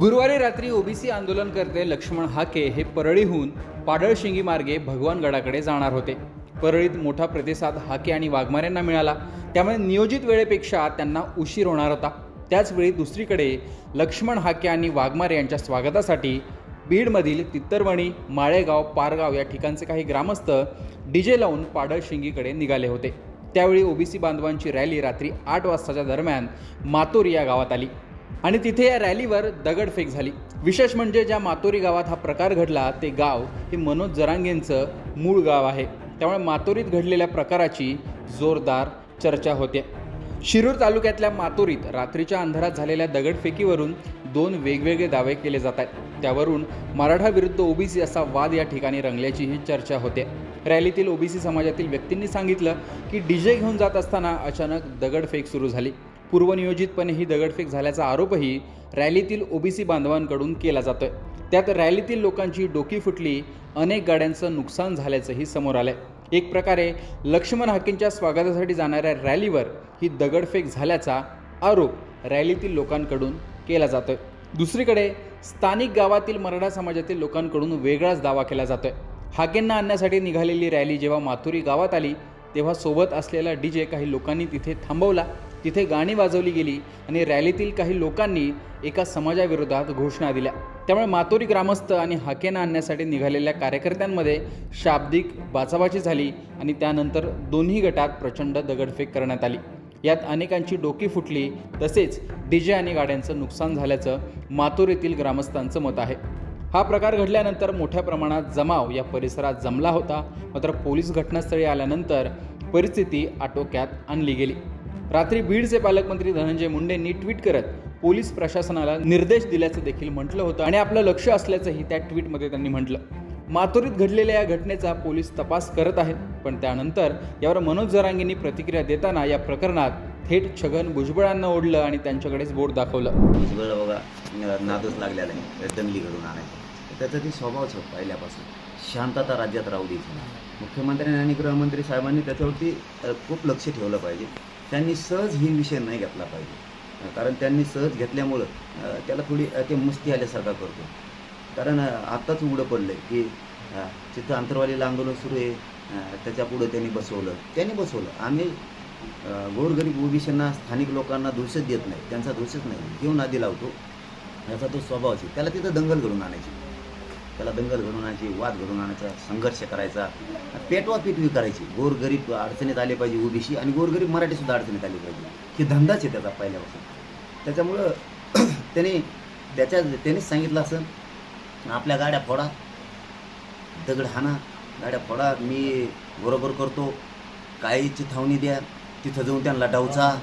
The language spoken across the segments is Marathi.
गुरुवारी रात्री ओबीसी आंदोलनकर्ते लक्ष्मण हाके हे परळीहून पाडळशिंगी मार्गे भगवानगडाकडे जाणार होते. परळीत मोठा प्रतिसाद हाके आणि वाघमाऱ्यांना मिळाला. त्यामुळे नियोजित वेळेपेक्षा त्यांना उशीर होणार होता. त्याचवेळी दुसरीकडे लक्ष्मण हाके आणि वाघमारे यांच्या स्वागतासाठी बीडमधील तित्तरवणी माळेगाव पारगाव या ठिकाणचे काही ग्रामस्थ डीजे लावून पाडळशिंगीकडे निघाले होते. त्यावेळी ओबीसी बांधवांची रॅली रात्री आठ वाजताच्या दरम्यान मातोरी या गावात आली. आणि तिथे या रॅलीवर दगडफेक झाली. विशेष म्हणजे ज्या मातोरी गावात हा प्रकार घडला ते गाव हे मनोज जरांगेंचं मूळ गाव आहे. त्यामुळे मातोरीत घडलेल्या प्रकाराची जोरदार चर्चा होते. शिरूर तालुक्यातल्या मातोरीत रात्रीच्या अंधारात झालेल्या दगडफेकीवरून दोन वेगवेगळे दावे केले जात आहेत. त्यावरून मराठा विरुद्ध ओबीसी असा वाद या ठिकाणी रंगल्याची ही चर्चा होते. रॅलीतील ओबीसी समाजातील व्यक्तींनी सांगितलं की डीजे घेऊन जात असताना अचानक दगडफेक सुरू झाली. पूर्वनियोजितपणे ही दगडफेक झाल्याचा आरोपही रॅलीतील ओबीसी बांधवांकडून केला जातोय. त्यात रॅलीतील लोकांची डोकी फुटली अनेक गाड्यांचं नुकसान झाल्याचंही समोर आलंय. एक प्रकारे लक्ष्मण हाकेंच्या स्वागतासाठी जाणाऱ्या रॅलीवर ही दगडफेक झाल्याचा आरोप रॅलीतील लोकांकडून केला जातोय. दुसरीकडे स्थानिक गावातील मराठा समाजातील लोकांकडून वेगळाच दावा केला जातोय. हाकेंना आणण्यासाठी निघालेली रॅली जेव्हा माथुरी गावात आली तेव्हा सोबत असलेला डीजे काही लोकांनी तिथे थांबवला. तिथे गाणी वाजवली गेली आणि रॅलीतील काही लोकांनी एका समाजाविरोधात घोषणा दिल्या. त्यामुळे मातोरी ग्रामस्थ आणि हाकेना आणण्यासाठी निघालेल्या कार्यकर्त्यांमध्ये शाब्दिक बाचाबाची झाली आणि त्यानंतर दोन्ही गटात प्रचंड दगडफेक करण्यात आली. यात अनेकांची डोकी फुटली तसेच डीजे आणि गाड्यांचं नुकसान झाल्याचं मातोरीतील ग्रामस्थांचं मत आहे. हा प्रकार घडल्यानंतर मोठ्या प्रमाणात जमाव या परिसरात जमला होता मात्र पोलीस घटनास्थळी आल्यानंतर परिस्थिती आटोक्यात आणली गेली. रात्री बीडचे पालकमंत्री धनंजय मुंडेंनी ट्विट करत पोलीस प्रशासनाला निर्देश दिल्याचं देखील म्हटलं होतं आणि आपलं लक्ष असल्याचंही त्या ट्विटमध्ये त्यांनी म्हटलं. मातोरीत घडलेल्या या घटनेचा पोलीस तपास करत आहेत पण त्यानंतर यावर मनोज जरांगींनी प्रतिक्रिया देताना या प्रकरणात थेट छगन भुजबळांना ओढलं आणि त्यांच्याकडेच बोट दाखवलं. भुजबळ बघा नादच लागलेला आहे दंगली घडून आणायची. त्याचा ती स्वभावच होता पहिल्यापासून. शांतता राज्यात राहू द्यायची मुख्यमंत्र्यांनी आणि गृहमंत्री साहेबांनी त्याच्यावरती खूप लक्ष ठेवलं पाहिजे. त्यांनी सहज ही विषय नाही घेतला पाहिजे. कारण त्यांनी सहज घेतल्यामुळं त्याला थोडी ते मस्ती आल्यासारखा करतो. कारण आत्ताच उघडं पडलं की तिथं आंतरवालीला आंदोलन सुरू आहे त्याच्यापुढं त्याच्या पुढं त्यांनी बसवलं. त्यांनी बसवलं. आम्ही गोरगरीब ओबीसींना स्थानिक लोकांना दोषच देत नाही. त्यांचा दोषच नाही. घेऊन आधी लावतो. याचा तो स्वभावच आहे. त्याला तिथं दंगल घडून आणायची. त्याला दंगल घडून आणायची वाद घडून आणायचा संघर्ष करायचा. पेटवा पेटवी करायची गोरगरीब अडचणीत आले पाहिजे ओबीसी आणि गोरगरीब मराठीसुद्धा अडचणीत आले पाहिजे. हे धंदाच आहे त्याचा पहिल्यापासून त्याच्यामुळं त्याने त्याच्या त्यानेच सांगितलं असं आपल्या गाड्या फोडा. दगड हाना. गाड्या फोडा. मी बरोबर करतो. काही चिथावणी द्या. तिथं जाऊन त्यांना डावचा.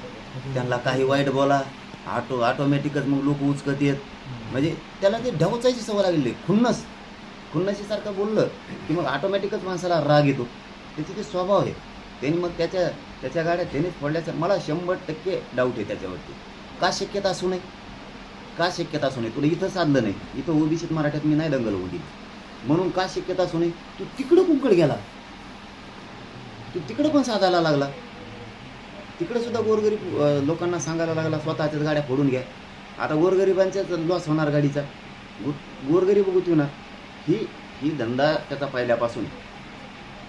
त्यांना काही वाईट बोला. ऑटो ऑटोमॅटिकच मग लोक उचकत येत. म्हणजे त्याला ते ढवचायची सवय लागलेली खुन्नस. खुन्नशीसारखं बोललं की मग ऑटोमॅटिकच माणसाला राग येतो. त्याचे ते स्वभाव आहे. त्यांनी मग त्याच्या त्याच्या गाड्या त्यानेच पडल्याचा मला शंभर टक्के डाऊट आहे त्याच्यावरती. का शक्यता असू नये? का शक्यता असू नये? तुला इथं साधलं नाही. इथं ओबीसीत मराठ्यात मी नाही दंगल होती म्हणून का शक्यता असू नये? तू तिकडं कुंकड गेला. तू तिकडं पण साधायला लागला. तिकडं सुद्धा गोरगरीब लोकांना सांगायला लागला स्वतःच्याच गाड्या फोडून घ्या. आता गोरगरिबांच्याच लॉस होणार गाडीचा. गो गोरगरीब गुतविणार ही ही धंदा त्याचा पहिल्यापासून.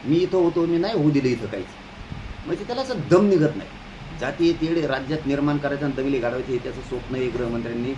मी इथं होतो मी नाही होऊ दिलं इथं काहीच. म्हणजे त्याला असं दम निघत नाही. जाती तेढे राज्यात निर्माण करायचं आणि दंगली काढायची हे त्याचं स्वप्न हे गृहमंत्र्यांनी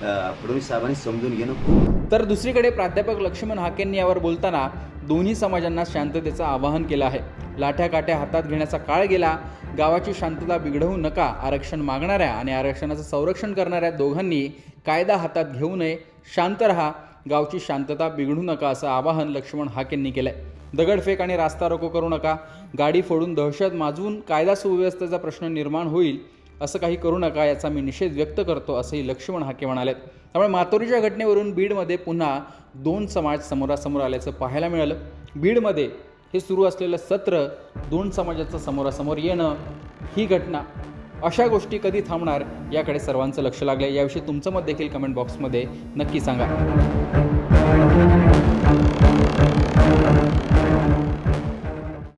फडणवीस साहेबांनी समजून घेणं तर दुसरीकडे प्राध्यापक लक्ष्मण हाकेंनी यावर बोलताना दोन्ही समाजांना शांततेचं आवाहन केलं आहे. लाठ्या काठ्या हातात घेण्याचा काळ गेला गावाची शांतता बिघडवू नका आरक्षण मागणाऱ्या आणि आरक्षणाचं संरक्षण करणाऱ्या दोघांनी कायदा हातात घेऊ नये शांत रहा गावची शांतता बिघडू नका असं आवाहन लक्ष्मण हाकेंनी केलंय. दगडफेक आणि रास्ता रोको करू नका. गाडी फोडून दहशत माजवून कायदा सुव्यवस्थेचा प्रश्न निर्माण होईल असं काही करू नका याचा मी निषेध व्यक्त करतो असंही लक्ष्मण हाके म्हणाले त्यामुळे मातोरीच्या घटनेवरून बीडमध्ये पुन्हा दोन समाज समोरासमोर आल्याचं पाहायला मिळालं. बीडमध्ये हे सुरू असलेलं सत्र दोन समाजाचं समोरासमोर येणं ही घटना अशा गोष्टी कधी थांबणार याकडे सर्वांचं लक्ष लागलं आहे याविषयी तुमचं मत देखील कमेंट बॉक्समध्ये नक्की सांगा.